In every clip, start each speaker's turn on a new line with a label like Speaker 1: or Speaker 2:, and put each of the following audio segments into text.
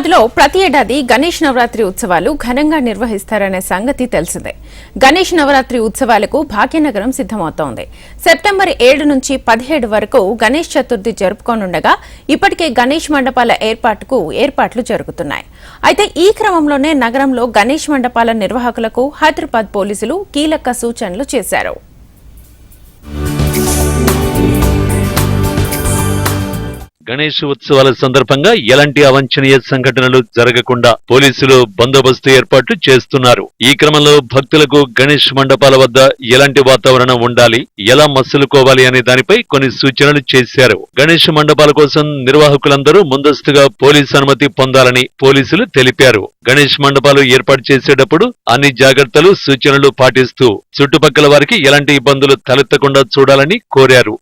Speaker 1: హైదరాబాద్లో ప్రతి ఏడాది గణేష్ నవరాత్రి ఉత్సవాలు ఘనంగా నిర్వహిస్తారనే సంగతి తెలిసిందే. గణేష్ నవరాత్రి ఉత్సవాలకు భాగ్యనగరం సిద్దమవుతోంది సెప్టెంబర్ ఏడు నుంచి పదిహేడు వరకు గణేష్ చతుర్థి జరుపుకోనుండగా ఇప్పటికే గణేష్ మండపాల ఏర్పాటుకు ఏర్పాట్లు జరుగుతున్నాయి. అయితే ఈ క్రమంలోనే నగరంలో గణేష్ మండపాల నిర్వాహకులకు హైదరాబాద్ పోలీసులు కీలక సూచనలు చేశారు.
Speaker 2: గణేష్ ఉత్సవాల సందర్భంగా ఎలాంటి అవంఛనీయ సంఘటనలు జరగకుండా పోలీసులు బందోబస్తు ఏర్పాట్లు చేస్తున్నారు. ఈ క్రమంలో భక్తులకు గణేష్ మండపాల వద్ద ఎలాంటి వాతావరణం ఉండాలి ఎలా మస్సులుకోవాలి అనే దానిపై కొన్ని సూచనలు చేశారు. గణేష్ మండపాల కోసం నిర్వాహకులందరూ ముందస్తుగా పోలీసు అనుమతి పొందాలని పోలీసులు తెలిపారు. గణేష్ మండపాలు ఏర్పాటు చేసేటప్పుడు అన్ని జాగ్రత్తలు సూచనలు పాటిస్తూ చుట్టుపక్కల వారికి ఎలాంటి ఇబ్బందులు తలెత్తకుండా చూడాలని కోరారు.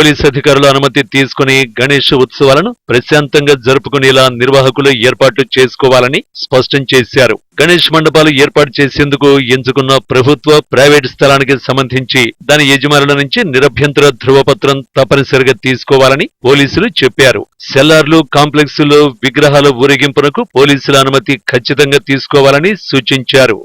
Speaker 2: పోలీస్ అధికారుల అనుమతి తీసుకుని గణేష్ ఉత్సవాలను ప్రశాంతంగా జరుపుకునేలా నిర్వాహకులు ఏర్పాట్లు చేసుకోవాలని స్పష్టం చేశారు. గణేష్ మండపాలు ఏర్పాటు చేసేందుకు ఎంచుకున్న ప్రభుత్వ ప్రైవేట్ స్థలానికి సంబంధించి దాని యజమానుల నుంచి నిరభ్యంతర ధృవపత్రం తప్పనిసరిగా తీసుకోవాలని పోలీసులు చెప్పారు. సెల్లార్లు కాంప్లెక్స్ విగ్రహాల ఊరేగింపునకు పోలీసుల అనుమతి ఖచ్చితంగా తీసుకోవాలని సూచించారు.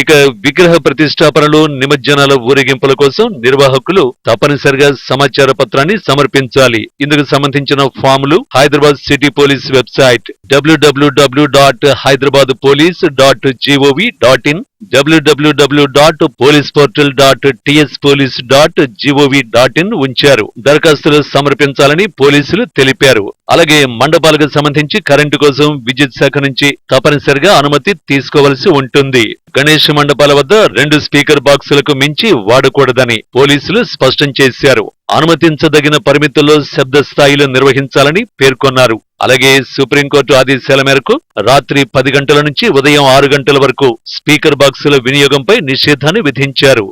Speaker 2: ఇక విగ్రహ ప్రతిష్టాపనలు నిమజ్జనాల ఊరేగింపుల కోసం నిర్వాహకులు తప్పనిసరిగా సమాచార పత్రాన్ని సమర్పించాలి. ఇందుకు సంబంధించిన ఫాములు Hyderabad city police website WWW dot Hyderabad police dot GOV dot in WWW dot police portal dot TS police dot GOV dot in ఉంచారు. దరఖాస్తులు సమర్పించాలని పోలీసులు తెలిపారు. అలాగే మండపాలకు సంబంధించి కరెంటు కోసం విద్యుత్ శాఖ నుంచి తప్పనిసరిగా అనుమతి తీసుకోవలసి ఉంటుంది. గణేష్ మండపాల వద్ద రెండు స్పీకర్ బాక్సులకు మించి వాడకూడదని పోలీసులు స్పష్టం చేశారు. అనుమతించదగిన పరిమితుల్లో శబ్ద స్థాయిలో నిర్వహించాలని పేర్కొన్నారు. అలాగే సుప్రీంకోర్టు ఆదేశాల మేరకు రాత్రి పది గంటల నుంచి ఉదయం ఆరు గంటల వరకు స్పీకర్ బాక్సుల వినియోగంపై నిషేధాన్ని విధించారు.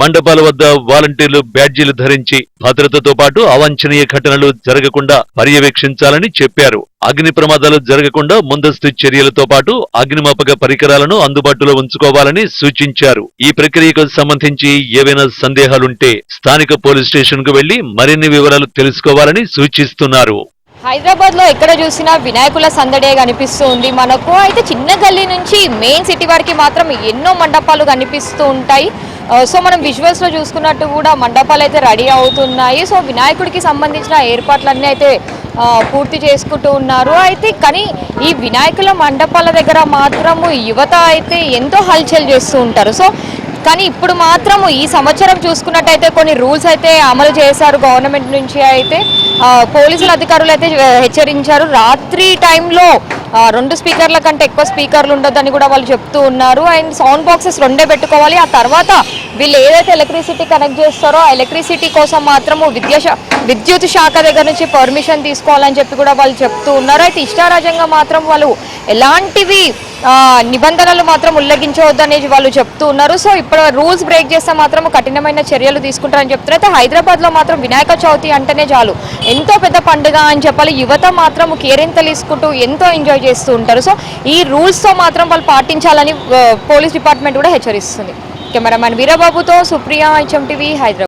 Speaker 2: మండపాల వద్ద వాలంటీర్లు బ్యాడ్జీలు ధరించి భద్రతతో పాటు అవాంఛనీయ ఘటనలు జరగకుండా పర్యవేక్షించాలని చెప్పారు. అగ్ని ప్రమాదాలు జరగకుండా ముందస్తు చర్యలతో పాటు అగ్నిమాపక పరికరాలను అందుబాటులో ఉంచుకోవాలని సూచించారు. ఈ ప్రక్రియకు సంబంధించి ఏవైనా సందేహాలుంటే స్థానిక పోలీస్ స్టేషన్కు వెళ్ళి మరిన్ని వివరాలు తెలుసుకోవాలని సూచిస్తున్నారు.
Speaker 3: హైదరాబాద్లో ఎక్కడ చూసినా వినాయకుల సందడే కనిపిస్తూ ఉంది మనకు. అయితే చిన్న గల్లీ నుంచి మెయిన్ సిటీ వరకు మాత్రం ఎన్నో మండపాలు కనిపిస్తూ ఉంటాయి. Uh, సో మనం విజువల్స్లో చూసుకున్నట్టు కూడా మండపాలు అయితే రెడీ అవుతున్నాయి. సో వినాయకుడికి సంబంధించిన ఏర్పాట్లన్నీ అయితే uh, పూర్తి చేసుకుంటూ ఉన్నారు. అయితే కానీ ఈ వినాయకుల మండపాల దగ్గర మాత్రము యువత అయితే ఎంతో హల్చల్ చేస్తూ ఉంటారు. సో కానీ ఇప్పుడు మాత్రం ఈ సంవత్సరం చూసుకున్నట్టయితే కొన్ని రూల్స్ అయితే అమలు చేశారు గవర్నమెంట్ నుంచి అయితే. Uh, పోలీసుల అధికారులు అయితే హెచ్చరించారు. రాత్రి టైంలో రెండు స్పీకర్ల కంటే ఎక్కువ స్పీకర్లు ఉండొద్దని కూడా వాళ్ళు చెప్తూ ఉన్నారు. అండ్ సౌండ్ బాక్సెస్ రెండే పెట్టుకోవాలి. ఆ తర్వాత వీళ్ళు ఏదైతే ఎలక్ట్రిసిటీ కనెక్ట్ చేస్తారో ఆ ఎలక్ట్రిసిటీ కోసం మాత్రము విద్యా విద్యుత్ శాఖ దగ్గర నుంచి పర్మిషన్ తీసుకోవాలని చెప్పి కూడా వాళ్ళు చెప్తూ ఉన్నారు. అయితే ఇష్టారాజంగా మాత్రం వాళ్ళు ఎలాంటివి నిబంధనలు మాత్రం ఉల్లంఘించవద్దనేది వాళ్ళు చెప్తూ ఉన్నారు. సో ఇప్పుడు రూల్స్ బ్రేక్ చేస్తే మాత్రం కఠినమైన చర్యలు తీసుకుంటారని చెప్తున్నారు. అయితే హైదరాబాద్లో మాత్రం వినాయక చవితి అంటేనే చాలు. ఎంతో పెద్ద పండుగ అని చెప్పాలి. యువత మాత్రం కేరింతలు తీసుకుంటూ ఎంతో ఎంజాయ్ చేస్తూ ఉంటారు. సో ఈ రూల్స్తో మాత్రం వాళ్ళు పాటించాలని పోలీస్ డిపార్ట్మెంట్ కూడా హెచ్చరిస్తుంది. కెమెరామ్యాన్ వీరబాబుతో సుప్రియా హెచ్ఎం టీవీ హైదరాబాద్.